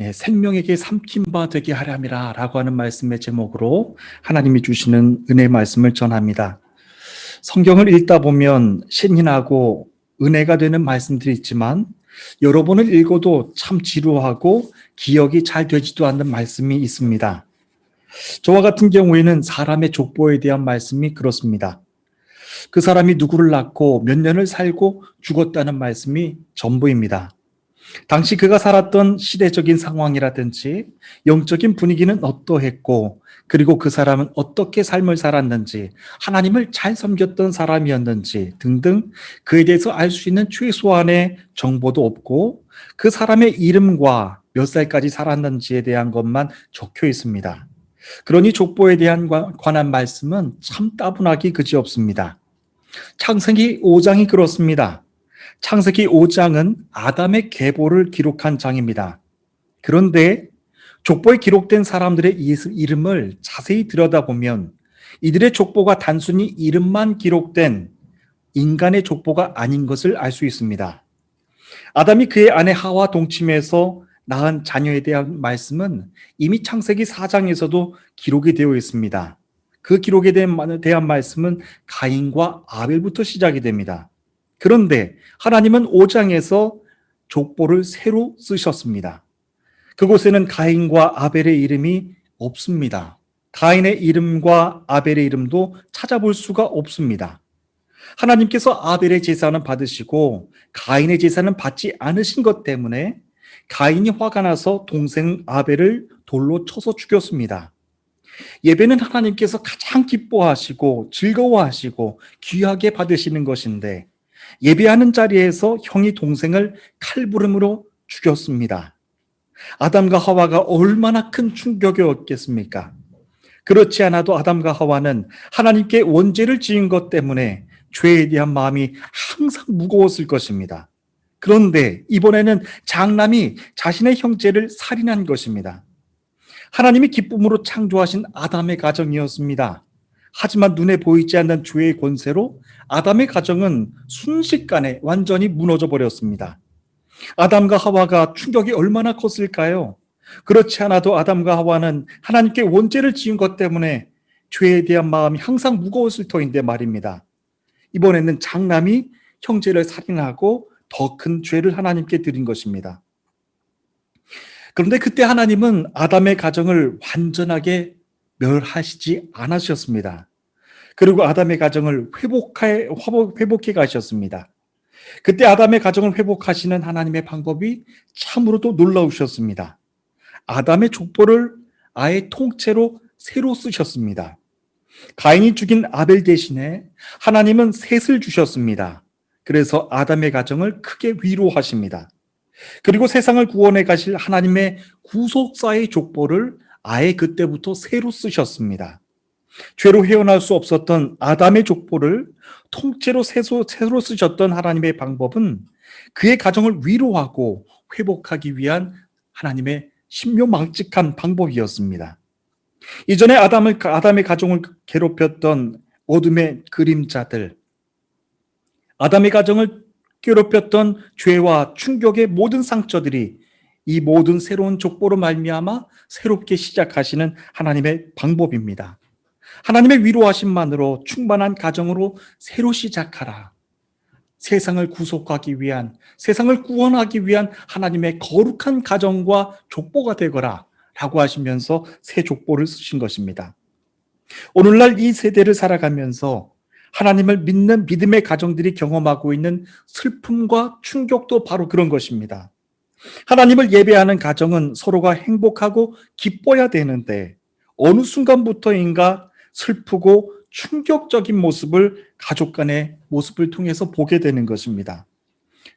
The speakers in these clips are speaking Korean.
네, 생명에게 삼킨 바 되게 하람이라 라고 하는 말씀의 제목으로 하나님이 주시는 은혜 말씀을 전합니다. 성경을 읽다 보면 신인하고 은혜가 되는 말씀들이 있지만 여러 번을 읽어도 참 지루하고 기억이 잘 되지도 않는 말씀이 있습니다. 저와 같은 경우에는 사람의 족보에 대한 말씀이 그렇습니다. 그 사람이 누구를 낳고 몇 년을 살고 죽었다는 말씀이 전부입니다. 당시 그가 살았던 시대적인 상황이라든지 영적인 분위기는 어떠했고 그리고 그 사람은 어떻게 삶을 살았는지 하나님을 잘 섬겼던 사람이었는지 등등 그에 대해서 알 수 있는 최소한의 정보도 없고 그 사람의 이름과 몇 살까지 살았는지에 대한 것만 적혀 있습니다. 그러니 족보에 대한 관한 말씀은 참 따분하기 그지없습니다. 창세기 5장이 그렇습니다. 창세기 5장은 아담의 계보를 기록한 장입니다. 그런데 족보에 기록된 사람들의 이름을 자세히 들여다보면 이들의 족보가 단순히 이름만 기록된 인간의 족보가 아닌 것을 알 수 있습니다. 아담이 그의 아내 하와 동침해서 낳은 자녀에 대한 말씀은 이미 창세기 4장에서도 기록이 되어 있습니다. 그 기록에 대한 말씀은 가인과 아벨부터 시작이 됩니다. 그런데 하나님은 5장에서 족보를 새로 쓰셨습니다. 그곳에는 가인과 아벨의 이름이 없습니다. 가인의 이름과 아벨의 이름도 찾아볼 수가 없습니다. 하나님께서 아벨의 제사는 받으시고 가인의 제사는 받지 않으신 것 때문에 가인이 화가 나서 동생 아벨을 돌로 쳐서 죽였습니다. 예배는 하나님께서 가장 기뻐하시고 즐거워하시고 귀하게 받으시는 것인데 예배하는 자리에서 형이 동생을 칼부름으로 죽였습니다. 아담과 하와가 얼마나 큰 충격이었겠습니까? 그렇지 않아도 아담과 하와는 하나님께 원죄를 지은 것 때문에 죄에 대한 마음이 항상 무거웠을 것입니다. 그런데 이번에는 장남이 자신의 형제를 살인한 것입니다. 하나님이 기쁨으로 창조하신 아담의 가정이었습니다. 하지만 눈에 보이지 않는 죄의 권세로 아담의 가정은 순식간에 완전히 무너져 버렸습니다. 아담과 하와가 충격이 얼마나 컸을까요? 그렇지 않아도 아담과 하와는 하나님께 원죄를 지은 것 때문에 죄에 대한 마음이 항상 무거웠을 터인데 말입니다. 이번에는 장남이 형제를 살인하고 더 큰 죄를 하나님께 드린 것입니다. 그런데 그때 하나님은 아담의 가정을 완전하게 멸하시지 않으셨습니다. 그리고 아담의 가정을 회복해, 회복해 가셨습니다. 그때 아담의 가정을 회복하시는 하나님의 방법이 참으로도 놀라우셨습니다. 아담의 족보를 아예 통째로 새로 쓰셨습니다. 가인이 죽인 아벨 대신에 하나님은 셋을 주셨습니다. 그래서 아담의 가정을 크게 위로하십니다. 그리고 세상을 구원해 가실 하나님의 구속사의 족보를 아예 그때부터 새로 쓰셨습니다. 죄로 헤어날 수 없었던 아담의 족보를 통째로 새로 쓰셨던 하나님의 방법은 그의 가정을 위로하고 회복하기 위한 하나님의 신묘망측한 방법이었습니다. 이전에 아담을, 아담의 가정을 괴롭혔던 어둠의 그림자들, 아담의 가정을 괴롭혔던 죄와 충격의 모든 상처들이 이 모든 새로운 족보로 말미암아 새롭게 시작하시는 하나님의 방법입니다. 하나님의 위로하심만으로 충만한 가정으로 새로 시작하라. 세상을 구속하기 위한, 세상을 구원하기 위한 하나님의 거룩한 가정과 족보가 되거라. 라고 하시면서 새 족보를 쓰신 것입니다. 오늘날 이 세대를 살아가면서 하나님을 믿는 믿음의 가정들이 경험하고 있는 슬픔과 충격도 바로 그런 것입니다. 하나님을 예배하는 가정은 서로가 행복하고 기뻐야 되는데 어느 순간부터인가 슬프고 충격적인 모습을 가족 간의 모습을 통해서 보게 되는 것입니다.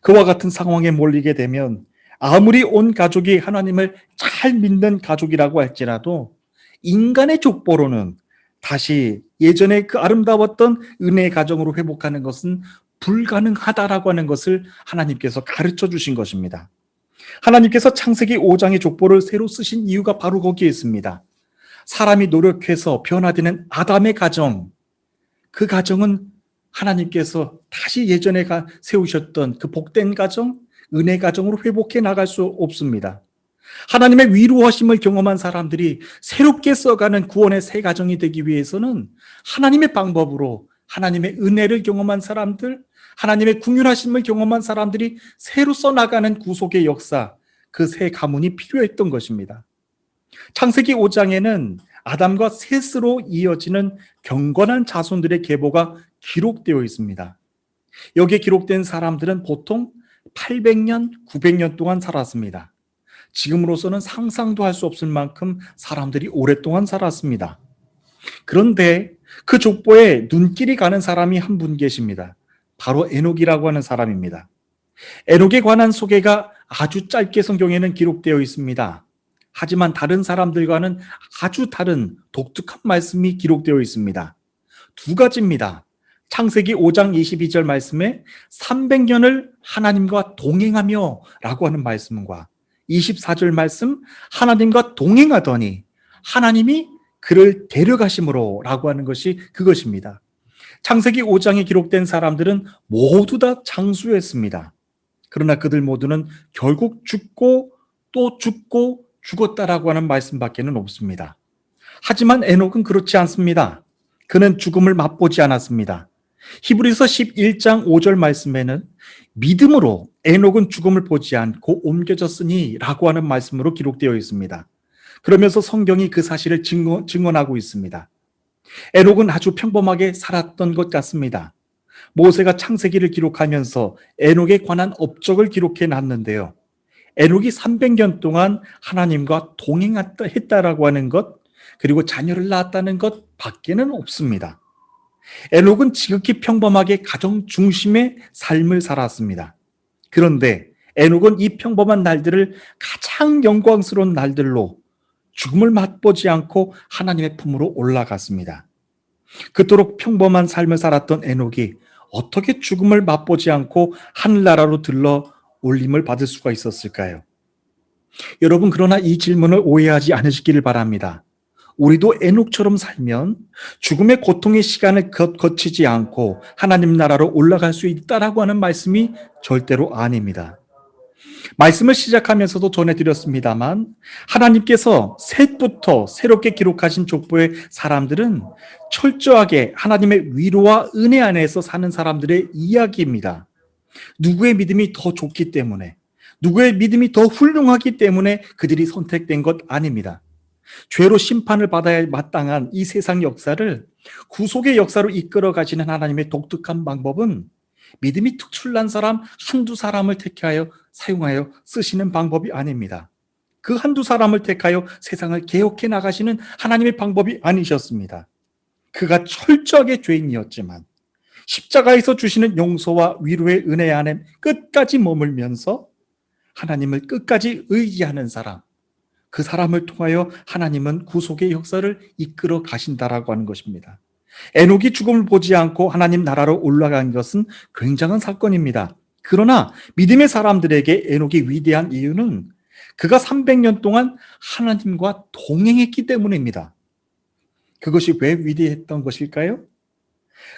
그와 같은 상황에 몰리게 되면 아무리 온 가족이 하나님을 잘 믿는 가족이라고 할지라도 인간의 족보로는 다시 예전에 그 아름다웠던 은혜의 가정으로 회복하는 것은 불가능하다라고 하는 것을 하나님께서 가르쳐 주신 것입니다. 하나님께서 창세기 5장의 족보를 새로 쓰신 이유가 바로 거기에 있습니다. 사람이 노력해서 변화되는 아담의 가정, 그 가정은 하나님께서 다시 예전에 세우셨던 그 복된 가정, 은혜 가정으로 회복해 나갈 수 없습니다. 하나님의 위로하심을 경험한 사람들이 새롭게 써가는 구원의 새 가정이 되기 위해서는 하나님의 방법으로 하나님의 은혜를 경험한 사람들, 하나님의 궁휼하심을 경험한 사람들이 새로 써나가는 구속의 역사, 그 새 가문이 필요했던 것입니다. 창세기 5장에는 아담과 셋으로 이어지는 경건한 자손들의 계보가 기록되어 있습니다. 여기에 기록된 사람들은 보통 800년, 900년 동안 살았습니다. 지금으로서는 상상도 할 수 없을 만큼 사람들이 오랫동안 살았습니다. 그런데 그 족보에 눈길이 가는 사람이 한 분 계십니다. 바로 에녹이라고 하는 사람입니다. 에녹에 관한 소개가 아주 짧게 성경에는 기록되어 있습니다. 하지만 다른 사람들과는 아주 다른 독특한 말씀이 기록되어 있습니다. 두 가지입니다. 창세기 5장 22절 말씀에 300년을 하나님과 동행하며 라고 하는 말씀과 24절 말씀 하나님과 동행하더니 하나님이 그를 데려가심으로 라고 하는 것이 그것입니다. 창세기 5장에 기록된 사람들은 모두 다 장수했습니다. 그러나 그들 모두는 결국 죽고 또 죽고 죽었다라고 하는 말씀밖에는 없습니다. 하지만 에녹은 그렇지 않습니다. 그는 죽음을 맛보지 않았습니다. 히브리서 11장 5절 말씀에는 믿음으로 에녹은 죽음을 보지 않고 옮겨졌으니 라고 하는 말씀으로 기록되어 있습니다. 그러면서 성경이 그 사실을 증언, 증언하고 있습니다. 에녹은 아주 평범하게 살았던 것 같습니다. 모세가 창세기를 기록하면서 에녹에 관한 업적을 기록해 놨는데요. 에녹이 300년 동안 하나님과 동행했다라고 하는 것, 그리고 자녀를 낳았다는 것 밖에는 없습니다. 에녹은 지극히 평범하게 가정 중심의 삶을 살았습니다. 그런데 에녹은 이 평범한 날들을 가장 영광스러운 날들로 죽음을 맛보지 않고 하나님의 품으로 올라갔습니다. 그토록 평범한 삶을 살았던 에녹이 어떻게 죽음을 맛보지 않고 하늘나라로 들러 올림을 받을 수가 있었을까요? 여러분, 그러나 이 질문을 오해하지 않으시기를 바랍니다. 우리도 에녹처럼 살면 죽음의 고통의 시간을 거치지 않고 하나님 나라로 올라갈 수 있다라고 하는 말씀이 절대로 아닙니다. 말씀을 시작하면서도 전해드렸습니다만 하나님께서 셋부터 새롭게 기록하신 족보의 사람들은 철저하게 하나님의 위로와 은혜 안에서 사는 사람들의 이야기입니다. 누구의 믿음이 더 좋기 때문에 누구의 믿음이 더 훌륭하기 때문에 그들이 선택된 것 아닙니다. 죄로 심판을 받아야 마땅한 이 세상 역사를 구속의 역사로 이끌어 가시는 하나님의 독특한 방법은 믿음이 특출난 사람 한두 사람을 택하여 사용하여 쓰시는 방법이 아닙니다. 그 한두 사람을 택하여 세상을 개혁해 나가시는 하나님의 방법이 아니셨습니다. 그가 철저하게 죄인이었지만 십자가에서 주시는 용서와 위로의 은혜 안에 끝까지 머물면서 하나님을 끝까지 의지하는 사람, 그 사람을 통하여 하나님은 구속의 역사를 이끌어 가신다라고 하는 것입니다. 에녹이 죽음을 보지 않고 하나님 나라로 올라간 것은 굉장한 사건입니다. 그러나 믿음의 사람들에게 에녹이 위대한 이유는 그가 300년 동안 하나님과 동행했기 때문입니다. 그것이 왜 위대했던 것일까요?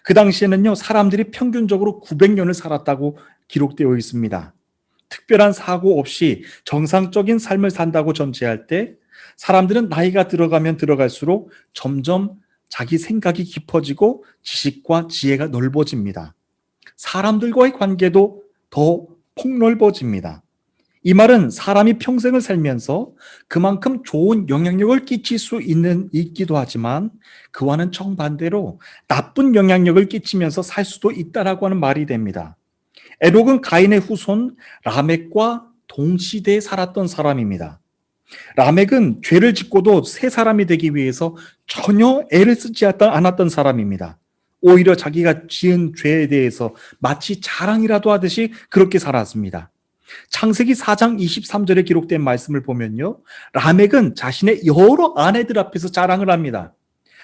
그 당시에는요, 사람들이 평균적으로 900년을 살았다고 기록되어 있습니다. 특별한 사고 없이 정상적인 삶을 산다고 전제할 때 사람들은 나이가 들어가면 들어갈수록 점점 자기 생각이 깊어지고 지식과 지혜가 넓어집니다. 사람들과의 관계도 더 폭넓어집니다. 이 말은 사람이 평생을 살면서 그만큼 좋은 영향력을 끼칠 수 있는 있기도 하지만 그와는 정반대로 나쁜 영향력을 끼치면서 살 수도 있다라고 하는 말이 됩니다. 에녹은 가인의 후손 라멕과 동시대에 살았던 사람입니다. 라멕은 죄를 짓고도 새 사람이 되기 위해서 전혀 애를 쓰지 않았던 사람입니다. 오히려 자기가 지은 죄에 대해서 마치 자랑이라도 하듯이 그렇게 살았습니다. 창세기 4장 23절에 기록된 말씀을 보면요. 라멕은 자신의 여러 아내들 앞에서 자랑을 합니다.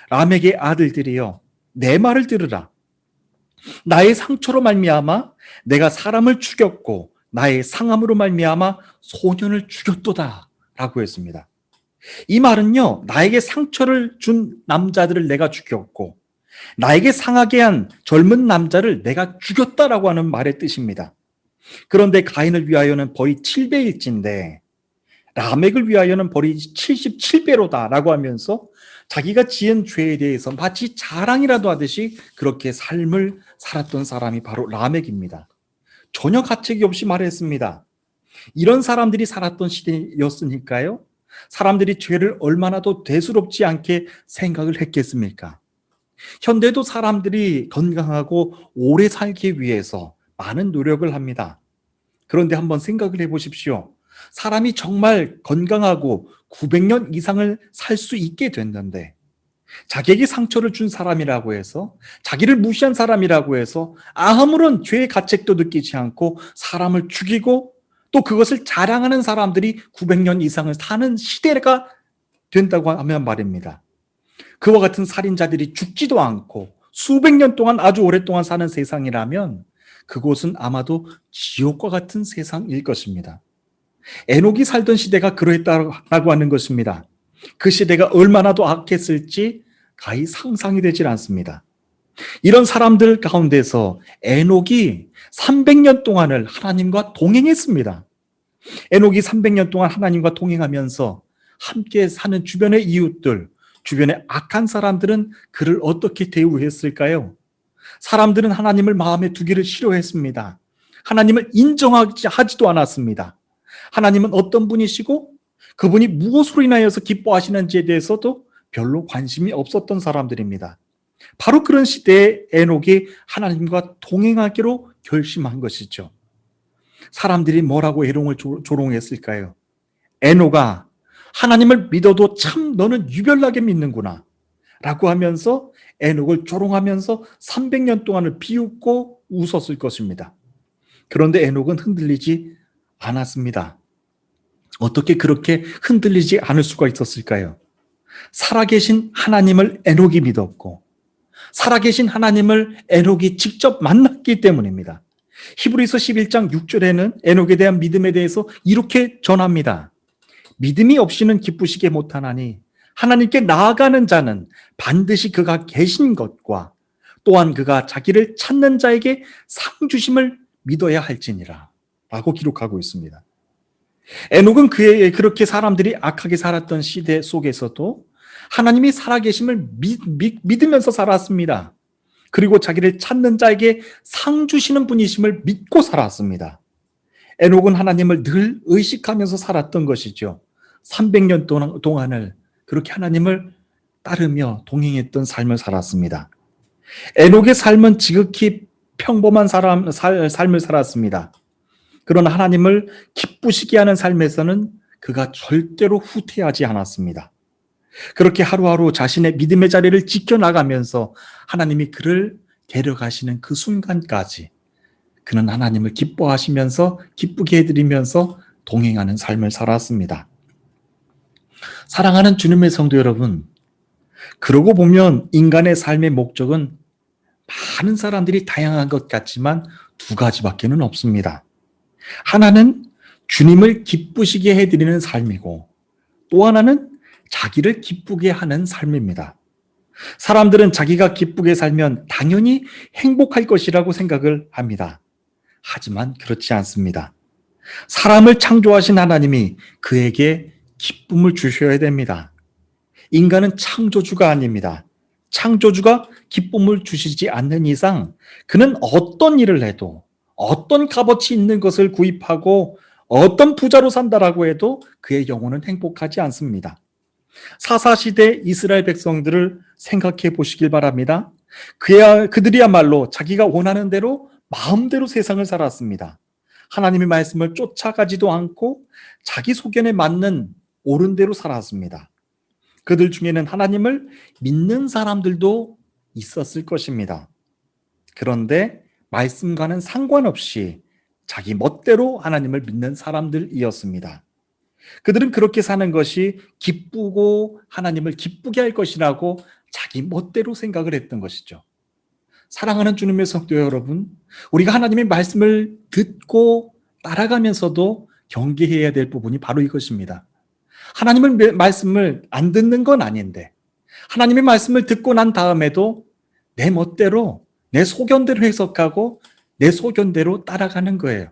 라멕의 아들들이요. 내 말을 들으라. 나의 상처로 말미암아 내가 사람을 죽였고 나의 상함으로 말미암아 소년을 죽였도다 라고 했습니다. 이 말은요, 나에게 상처를 준 남자들을 내가 죽였고, 나에게 상하게 한 젊은 남자를 내가 죽였다라고 하는 말의 뜻입니다. 그런데 가인을 위하여는 거의 7배일진데, 라멕을 위하여는 벌이 77배로다라고 하면서 자기가 지은 죄에 대해서 마치 자랑이라도 하듯이 그렇게 삶을 살았던 사람이 바로 라멕입니다. 전혀 가책이 없이 말했습니다. 이런 사람들이 살았던 시대였으니까요. 사람들이 죄를 얼마나 더 대수롭지 않게 생각을 했겠습니까? 현대도 사람들이 건강하고 오래 살기 위해서 많은 노력을 합니다. 그런데 한번 생각을 해 보십시오. 사람이 정말 건강하고 900년 이상을 살 수 있게 됐는데 자기에게 상처를 준 사람이라고 해서 자기를 무시한 사람이라고 해서 아무런 죄의 가책도 느끼지 않고 사람을 죽이고 또 그것을 자랑하는 사람들이 900년 이상을 사는 시대가 된다고 하면 말입니다. 그와 같은 살인자들이 죽지도 않고 수백 년 동안 아주 오랫동안 사는 세상이라면 그곳은 아마도 지옥과 같은 세상일 것입니다. 에녹이 살던 시대가 그러했다라고 하는 것입니다. 그 시대가 얼마나 더 악했을지 가히 상상이 되질 않습니다. 이런 사람들 가운데서 에녹이 300년 동안을 하나님과 동행했습니다. 에녹이 300년 동안 하나님과 동행하면서 함께 사는 주변의 이웃들, 주변의 악한 사람들은 그를 어떻게 대우했을까요? 사람들은 하나님을 마음에 두기를 싫어했습니다. 하나님을 인정하지 하지도 않았습니다. 하나님은 어떤 분이시고 그분이 무엇으로 인하여서 기뻐하시는지에 대해서도 별로 관심이 없었던 사람들입니다. 바로 그런 시대에 에녹이 하나님과 동행하기로 결심한 것이죠. 사람들이 뭐라고 에녹을 조롱했을까요? 에녹아, 하나님을 믿어도 참 너는 유별나게 믿는구나. 라고 하면서 에녹을 조롱하면서 300년 동안을 비웃고 웃었을 것입니다. 그런데 에녹은 흔들리지 않았습니다. 어떻게 그렇게 흔들리지 않을 수가 있었을까요? 살아계신 하나님을 에녹이 믿었고, 살아계신 하나님을 에녹이 직접 만났기 때문입니다. 히브리서 11장 6절에는 에녹에 대한 믿음에 대해서 이렇게 전합니다. 믿음이 없이는 기쁘시게 못하나니 하나님께 나아가는 자는 반드시 그가 계신 것과 또한 그가 자기를 찾는 자에게 상 주심을 믿어야 할지니라 라고 기록하고 있습니다. 에녹은 그의 그렇게 사람들이 악하게 살았던 시대 속에서도 하나님이 살아계심을 믿, 믿, 믿으면서 살았습니다. 그리고 자기를 찾는 자에게 상 주시는 분이심을 믿고 살았습니다. 에녹은 하나님을 늘 의식하면서 살았던 것이죠. 300년 동안을 그렇게 하나님을 따르며 동행했던 삶을 살았습니다. 에녹의 삶은 지극히 평범한 사람, 살, 삶을 살았습니다. 그러나 하나님을 기쁘시게 하는 삶에서는 그가 절대로 후퇴하지 않았습니다. 그렇게 하루하루 자신의 믿음의 자리를 지켜나가면서 하나님이 그를 데려가시는 그 순간까지 그는 하나님을 기뻐하시면서 기쁘게 해드리면서 동행하는 삶을 살았습니다. 사랑하는 주님의 성도 여러분, 그러고 보면 인간의 삶의 목적은 많은 사람들이 다양한 것 같지만 두 가지밖에는 없습니다. 하나는 주님을 기쁘시게 해드리는 삶이고 또 하나는 자기를 기쁘게 하는 삶입니다. 사람들은 자기가 기쁘게 살면 당연히 행복할 것이라고 생각을 합니다. 하지만 그렇지 않습니다. 사람을 창조하신 하나님이 그에게 기쁨을 주셔야 됩니다. 인간은 창조주가 아닙니다. 창조주가 기쁨을 주시지 않는 이상 그는 어떤 일을 해도 어떤 값어치 있는 것을 구입하고 어떤 부자로 산다라고 해도 그의 영혼은 행복하지 않습니다. 사사시대 이스라엘 백성들을 생각해 보시길 바랍니다. 그야, 그들이야말로 자기가 원하는 대로 마음대로 세상을 살았습니다. 하나님의 말씀을 쫓아가지도 않고 자기 소견에 맞는 옳은 대로 살았습니다. 그들 중에는 하나님을 믿는 사람들도 있었을 것입니다. 그런데 말씀과는 상관없이 자기 멋대로 하나님을 믿는 사람들이었습니다. 그들은 그렇게 사는 것이 기쁘고 하나님을 기쁘게 할 것이라고 자기 멋대로 생각을 했던 것이죠. 사랑하는 주님의 성도 여러분, 우리가 하나님의 말씀을 듣고 따라가면서도 경계해야 될 부분이 바로 이것입니다. 하나님의 말씀을 안 듣는 건 아닌데, 하나님의 말씀을 듣고 난 다음에도 내 멋대로, 내 소견대로 해석하고 내 소견대로 따라가는 거예요.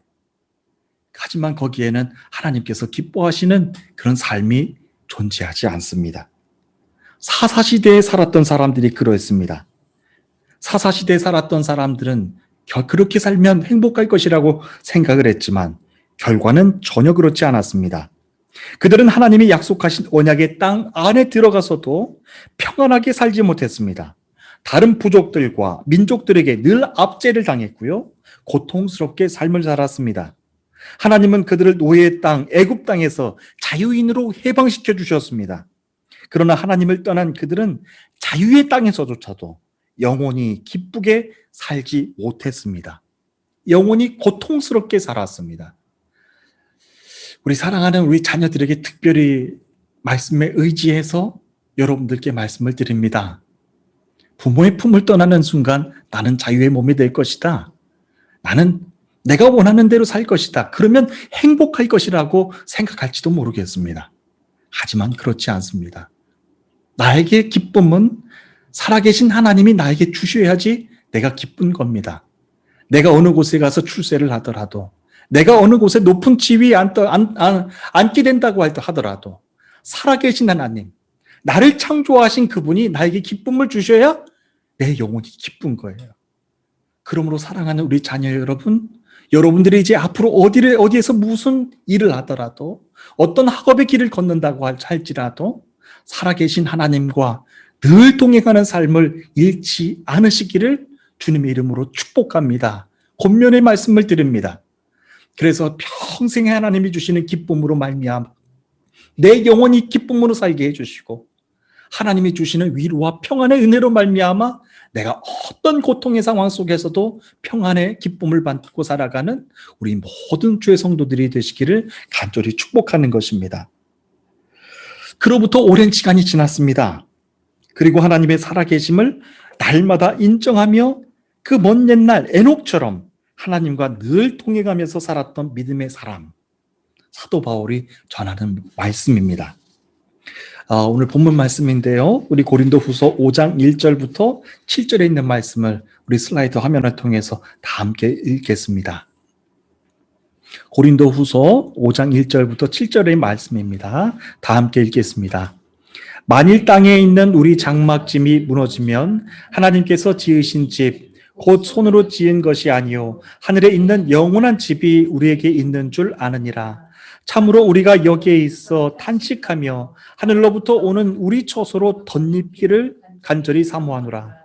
하지만 거기에는 하나님께서 기뻐하시는 그런 삶이 존재하지 않습니다. 사사시대에 살았던 사람들이 그러했습니다. 사사시대에 살았던 사람들은 결- 그렇게 살면 행복할 것이라고 생각을 했지만 결과는 전혀 그렇지 않았습니다. 그들은 하나님이 약속하신 언약의 땅 안에 들어가서도 평안하게 살지 못했습니다. 다른 부족들과 민족들에게 늘 압제를 당했고요. 고통스럽게 삶을 살았습니다. 하나님은 그들을 노예의 땅, 애굽 땅에서 자유인으로 해방시켜 주셨습니다. 그러나 하나님을 떠난 그들은 자유의 땅에서조차도 영원히 기쁘게 살지 못했습니다. 영원히 고통스럽게 살았습니다. 우리 사랑하는 우리 자녀들에게 특별히 말씀에 의지해서 여러분들께 말씀을 드립니다. 부모의 품을 떠나는 순간 나는 자유의 몸이 될 것이다. 나는 내가 원하는 대로 살 것이다. 그러면 행복할 것이라고 생각할지도 모르겠습니다. 하지만 그렇지 않습니다. 나에게 기쁨은 살아계신 하나님이 나에게 주셔야지 내가 기쁜 겁니다. 내가 어느 곳에 가서 출세를 하더라도, 내가 어느 곳에 높은 지위에 앉, 앉, 앉, 앉게 된다고 할- 하더라도, 살아계신 하나님, 나를 창조하신 그분이 나에게 기쁨을 주셔야 내 영혼이 기쁜 거예요. 그러므로 사랑하는 우리 자녀 여러분, 여러분들이 이제 앞으로 어디를, 어디에서 무슨 일을 하더라도, 어떤 학업의 길을 걷는다고 할- 할지라도, 살아계신 하나님과 늘 동행하는 삶을 잃지 않으시기를 주님의 이름으로 축복합니다. 권면의 말씀을 드립니다. 그래서 평생 하나님이 주시는 기쁨으로 말미암아 내 영혼이 기쁨으로 살게 해주시고 하나님이 주시는 위로와 평안의 은혜로 말미암아 내가 어떤 고통의 상황 속에서도 평안의 기쁨을 받고 살아가는 우리 모든 주의 성도들이 되시기를 간절히 축복하는 것입니다. 그로부터 오랜 시간이 지났습니다. 그리고 하나님의 살아계심을 날마다 인정하며 그 먼 옛날 에녹처럼 하나님과 늘 통해가면서 살았던 믿음의 사람 사도 바울이 전하는 말씀입니다. 아, 오늘 본문 말씀인데요. 우리 고린도 후서 5장 1절부터 7절에 있는 말씀을 우리 슬라이드 화면을 통해서 다 함께 읽겠습니다. 고린도 후서 5장 1절부터 7절의 말씀입니다. 다 함께 읽겠습니다. 만일 땅에 있는 우리 장막짐이 무너지면 하나님께서 지으신 집, 곧 손으로 지은 것이 아니요 하늘에 있는 영원한 집이 우리에게 있는 줄 아느니라. 참으로 우리가 여기에 있어 탄식하며 하늘로부터 오는 우리 처소로 덧입기를 간절히 사모하노라.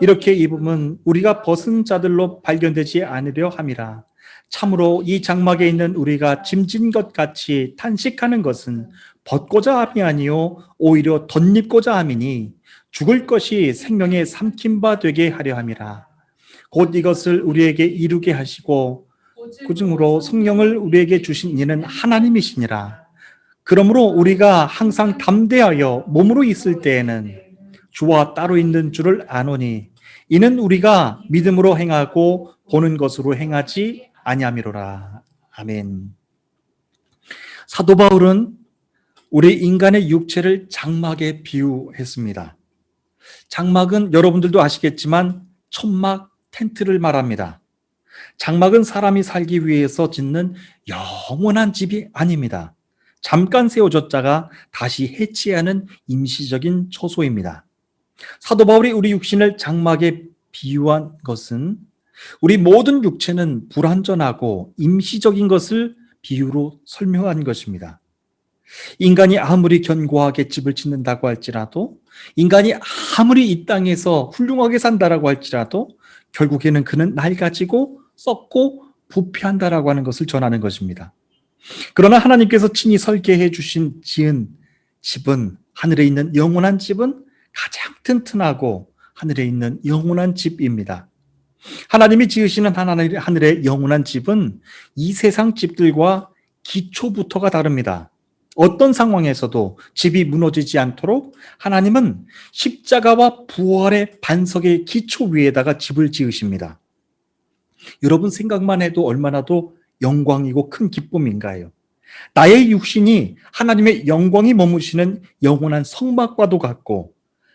이렇게 입으면 우리가 벗은 자들로 발견되지 않으려 함이라. 참으로 이 장막에 있는 우리가 짐진 것 같이 탄식하는 것은 벗고자 함이 아니요 오히려 덧입고자 함이니 죽을 것이 생명에 삼킨 바 되게 하려 함이라. 곧 이것을 우리에게 이루게 하시고 그중으로 성령을 우리에게 주신 이는 하나님이시니라. 그러므로 우리가 항상 담대하여 몸으로 있을 때에는 주와 따로 있는 줄을 아노니 이는 우리가 믿음으로 행하고 보는 것으로 행하지 아니함이로라. 아멘. 사도 바울은 우리 인간의 육체를 장막에 비유했습니다. 장막은 여러분들도 아시겠지만 천막 텐트를 말합니다. 장막은 사람이 살기 위해서 짓는 영원한 집이 아닙니다. 잠깐 세워졌다가 다시 해체하는 임시적인 처소입니다. 사도 바울이 우리 육신을 장막에 비유한 것은 우리 모든 육체는 불완전하고 임시적인 것을 비유로 설명한 것입니다. 인간이 아무리 견고하게 집을 짓는다고 할지라도 인간이 아무리 이 땅에서 훌륭하게 산다라고 할지라도 결국에는 그는 낡아지고 썩고 부패한다라고 하는 것을 전하는 것입니다. 그러나 하나님께서 친히 설계해 주신 지은 집은 하늘에 있는 영원한 집은 가장 튼튼하고 하늘에 있는 영원한 집입니다. 하나님이 지으시는 하늘의 영원한 집은 이 세상 집들과 기초부터가 다릅니다. 어떤 상황에서도 집이 무너지지 않도록 하나님은 십자가와 부활의 반석의 기초 위에다가 집을 지으십니다. 여러분 생각만 해도 얼마나도 영광이고 큰 기쁨인가요? 나의 육신이 하나님의 영광이 머무시는 영원한 성막과도 같고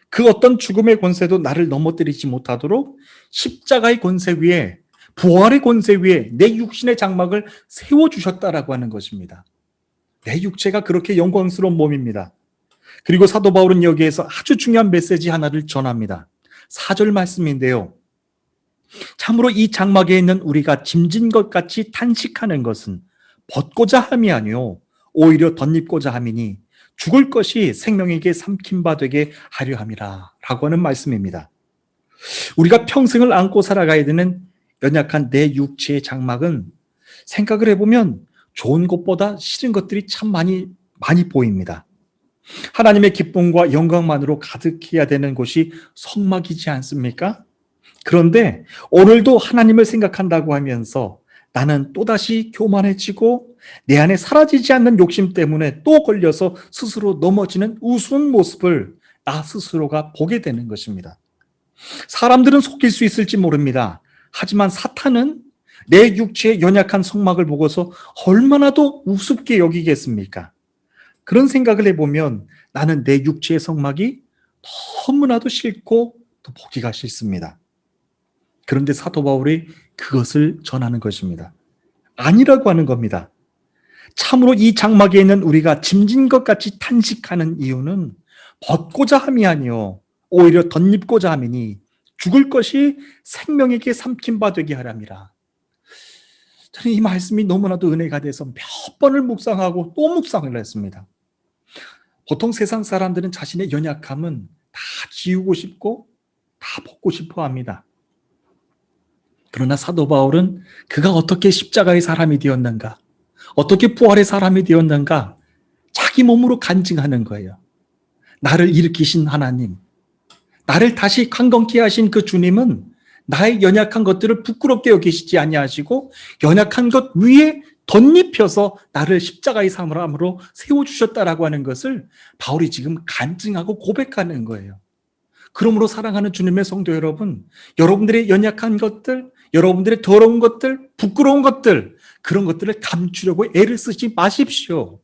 그 어떤 죽음의 권세도 나를 넘어뜨리지 못하도록 십자가의 권세 위에 부활의 권세 위에 내 육신의 장막을 세워 주셨다라고 하는 것입니다. 내 육체가 그렇게 영광스러운 몸입니다. 그리고 사도 바울은 여기에서 아주 중요한 메시지 하나를 전합니다. 4절 말씀인데요. 참으로 이 장막에 있는 우리가 짐진 것 같이 탄식하는 것은 벗고자 함이 아니요 오히려 덧입고자 함이니 죽을 것이 생명에게 삼킨 바 되게 하려 함이라 라고 하는 말씀입니다. 우리가 평생을 안고 살아가야 되는 연약한 내 육체의 장막은 생각을 해보면 좋은 것보다 싫은 것들이 참 많이 많이 보입니다. 하나님의 기쁨과 영광만으로 가득해야 되는 곳이 성막이지 않습니까? 그런데 오늘도 하나님을 생각한다고 하면서 나는 또다시 교만해지고 내 안에 사라지지 않는 욕심 때문에 또 걸려서 스스로 넘어지는 우스운 모습을 나 스스로가 보게 되는 것입니다. 사람들은 속일 수 있을지 모릅니다. 하지만 사탄은 내 육체의 연약한 성막을 보고서 얼마나 더 우습게 여기겠습니까? 그런 생각을 해보면 나는 내 육체의 성막이 너무나도 싫고 또 보기가 싫습니다. 그런데 사도 바울이 그것을 전하는 것입니다. 아니라고 하는 겁니다. 참으로 이 장막에 있는 우리가 짐진 것 같이 탄식하는 이유는 벗고자 함이 아니요 오히려 덧입고자 함이니 죽을 것이 생명에게 삼킨 바 되게 하람이라. 저는 이 말씀이 너무나도 은혜가 돼서 몇 번을 묵상하고 또 묵상을 했습니다. 보통 세상 사람들은 자신의 연약함은 다 지우고 싶고 다 벗고 싶어 합니다. 그러나 사도 바울은 그가 어떻게 십자가의 사람이 되었는가, 어떻게 부활의 사람이 되었는가, 자기 몸으로 간증하는 거예요. 나를 일으키신 하나님, 나를 다시 강건케 하신 그 주님은 나의 연약한 것들을 부끄럽게 여기시지 아니하시고 연약한 것 위에 덧입혀서 나를 십자가의 사람으로 세워주셨다라고 하는 것을 바울이 지금 간증하고 고백하는 거예요. 그러므로 사랑하는 주님의 성도 여러분, 여러분들의 연약한 것들, 여러분들의 더러운 것들, 부끄러운 것들, 그런 것들을 감추려고 애를 쓰지 마십시오.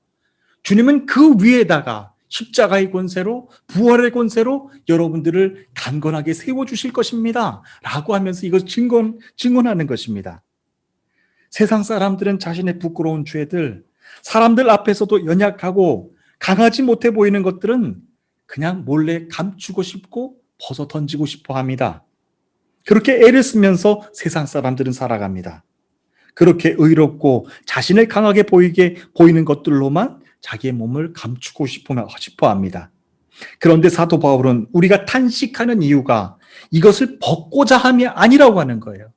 주님은 그 위에다가 십자가의 권세로, 부활의 권세로 여러분들을 강건하게 세워주실 것입니다. 라고 하면서 이것 증언, 증언하는 것입니다. 세상 사람들은 자신의 부끄러운 죄들, 사람들 앞에서도 연약하고 강하지 못해 보이는 것들은 그냥 몰래 감추고 싶고 벗어 던지고 싶어 합니다. 그렇게 애를 쓰면서 세상 사람들은 살아갑니다. 그렇게 의롭고 자신을 강하게 보이게 보이는 것들로만 자기의 몸을 감추고 싶어 합니다. 그런데 사도 바울은 우리가 탄식하는 이유가 이것을 벗고자 함이 아니라고 하는 거예요.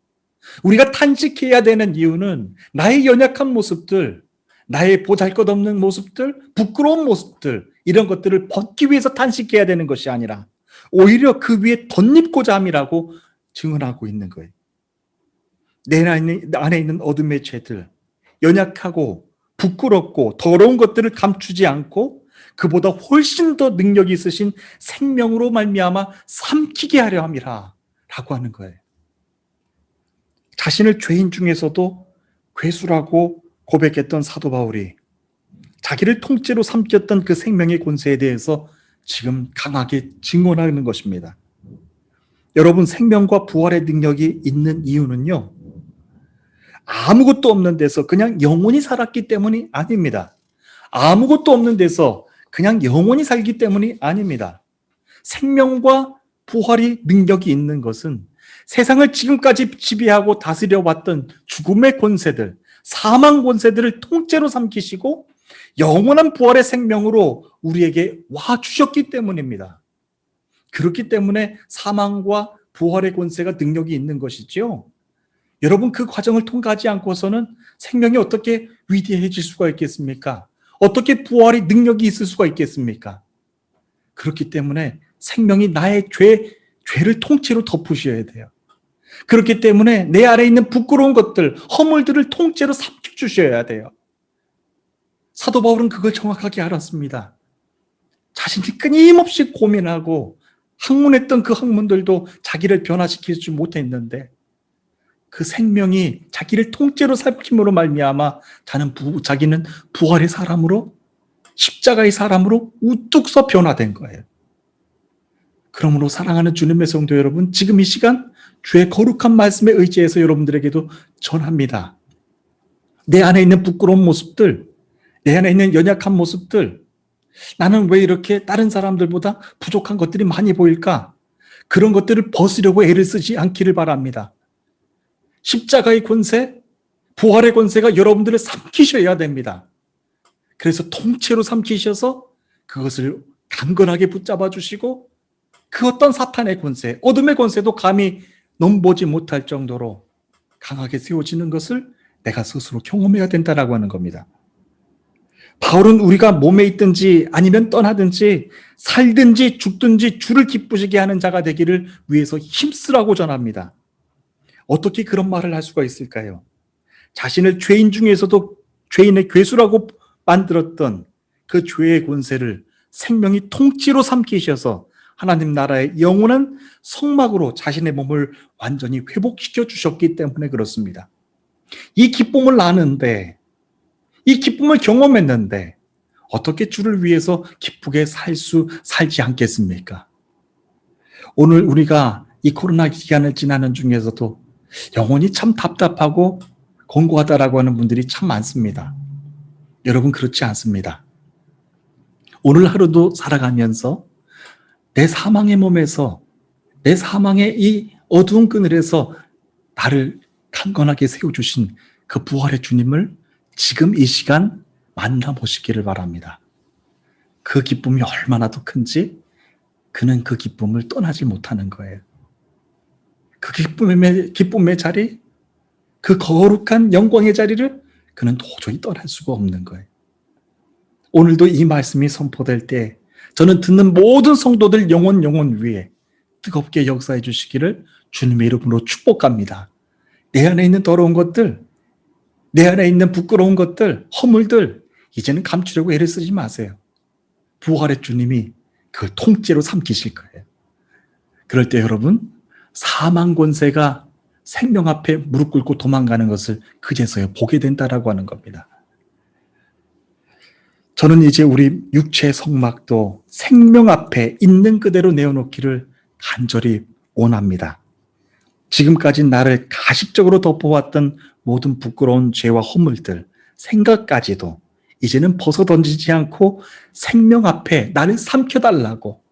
우리가 탄식해야 되는 이유는 나의 연약한 모습들, 나의 보잘 것 없는 모습들, 부끄러운 모습들 이런 것들을 벗기 위해서 탄식해야 되는 것이 아니라 오히려 그 위에 덧입고자 함이라고 증언하고 있는 거예요. 내 안에 있는 어둠의 죄들, 연약하고 부끄럽고 더러운 것들을 감추지 않고 그보다 훨씬 더 능력이 있으신 생명으로 말미암아 삼키게 하려 함이라 라고 하는 거예요. 자신을 죄인 중에서도 괴수라고 고백했던 사도 바울이 자기를 통째로 삼켰던 그 생명의 권세에 대해서 지금 강하게 증언하는 것입니다. 여러분 생명과 부활의 능력이 있는 이유는요. 아무것도 없는 데서 그냥 영원히 살았기 때문이 아닙니다. 아무것도 없는 데서 그냥 영원히 살기 때문이 아닙니다. 생명과 부활이 능력이 있는 것은 세상을 지금까지 지배하고 다스려 왔던 죽음의 권세들, 사망 권세들을 통째로 삼키시고 영원한 부활의 생명으로 우리에게 와 주셨기 때문입니다. 그렇기 때문에 사망과 부활의 권세가 능력이 있는 것이지요. 여러분 그 과정을 통과하지 않고서는 생명이 어떻게 위대해질 수가 있겠습니까? 어떻게 부활의 능력이 있을 수가 있겠습니까? 그렇기 때문에 생명이 나의 죄, 죄를 통째로 덮으셔야 돼요. 그렇기 때문에 내 안에 있는 부끄러운 것들, 허물들을 통째로 삼켜주셔야 돼요. 사도 바울은 그걸 정확하게 알았습니다. 자신이 끊임없이 고민하고 학문했던 그 학문들도 자기를 변화시키지 못했는데 그 생명이 자기를 통째로 삼킴으로 말미암아 자는 부, 자기는 부활의 사람으로 십자가의 사람으로 우뚝 서 변화된 거예요. 그러므로 사랑하는 주님의 성도 여러분, 지금 이 시간 주의 거룩한 말씀에 의지해서 여러분들에게도 전합니다. 내 안에 있는 부끄러운 모습들, 내 안에 있는 연약한 모습들, 나는 왜 이렇게 다른 사람들보다 부족한 것들이 많이 보일까? 그런 것들을 벗으려고 애를 쓰지 않기를 바랍니다. 십자가의 권세, 부활의 권세가 여러분들을 삼키셔야 됩니다. 그래서 통째로 삼키셔서 그것을 강건하게 붙잡아 주시고 그 어떤 사탄의 권세, 어둠의 권세도 감히 넘보지 못할 정도로 강하게 세워지는 것을 내가 스스로 경험해야 된다라고 하는 겁니다. 바울은 우리가 몸에 있든지 아니면 떠나든지 살든지 죽든지 주를 기쁘시게 하는 자가 되기를 위해서 힘쓰라고 전합니다. 어떻게 그런 말을 할 수가 있을까요? 자신을 죄인 중에서도 죄인의 괴수라고 만들었던 그 죄의 권세를 생명이 통째로 삼키셔서 하나님 나라의 영원한 성막으로 자신의 몸을 완전히 회복시켜 주셨기 때문에 그렇습니다. 이 기쁨을 아는데, 이 기쁨을 경험했는데, 어떻게 주를 위해서 기쁘게 살 수, 살지 않겠습니까? 오늘 우리가 이 코로나 기간을 지나는 중에서도 영혼이 참 답답하고 공고하다라고 하는 분들이 참 많습니다. 여러분 그렇지 않습니다. 오늘 하루도 살아가면서 내 사망의 몸에서 내 사망의 이 어두운 그늘에서 나를 강건하게 세워주신 그 부활의 주님을 지금 이 시간 만나보시기를 바랍니다. 그 기쁨이 얼마나 더 큰지 그는 그 기쁨을 떠나지 못하는 거예요. 그 기쁨의, 기쁨의 자리, 그 거룩한 영광의 자리를 그는 도저히 떠날 수가 없는 거예요. 오늘도 이 말씀이 선포될 때 저는 듣는 모든 성도들 영혼 영혼 위에 뜨겁게 역사해 주시기를 주님의 이름으로 축복합니다. 내 안에 있는 더러운 것들, 내 안에 있는 부끄러운 것들, 허물들, 이제는 감추려고 애를 쓰지 마세요. 부활의 주님이 그걸 통째로 삼키실 거예요. 그럴 때 여러분, 사망 권세가 생명 앞에 무릎 꿇고 도망가는 것을 그제서야 보게 된다라고 하는 겁니다. 저는 이제 우리 육체의 성막도 생명 앞에 있는 그대로 내어놓기를 간절히 원합니다. 지금까지 나를 가식적으로 덮어왔던 모든 부끄러운 죄와 허물들, 생각까지도 이제는 벗어 던지지 않고 생명 앞에 나를 삼켜달라고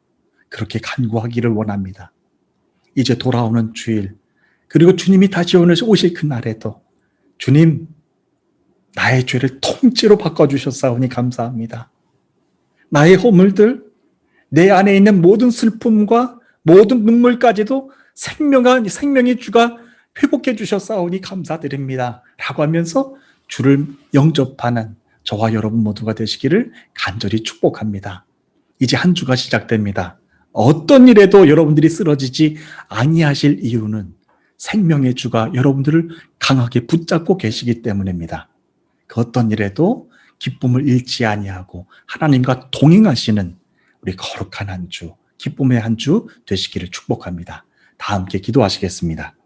그렇게 간구하기를 원합니다. 이제 돌아오는 주일, 그리고 주님이 다시 오실 그날에도 주님, 나의 죄를 통째로 바꿔주셨사오니 감사합니다. 나의 허물들, 내 안에 있는 모든 슬픔과 모든 눈물까지도 생명한, 생명의 주가 회복해 주셨사오니 감사드립니다. 라고 하면서 주를 영접하는 저와 여러분 모두가 되시기를 간절히 축복합니다. 이제 한 주가 시작됩니다. 어떤 일에도 여러분들이 쓰러지지 아니하실 이유는 생명의 주가 여러분들을 강하게 붙잡고 계시기 때문입니다. 그 어떤 일에도 기쁨을 잃지 아니하고 하나님과 동행하시는 우리 거룩한 한 주, 기쁨의 한 주 되시기를 축복합니다. 다 함께 기도하시겠습니다.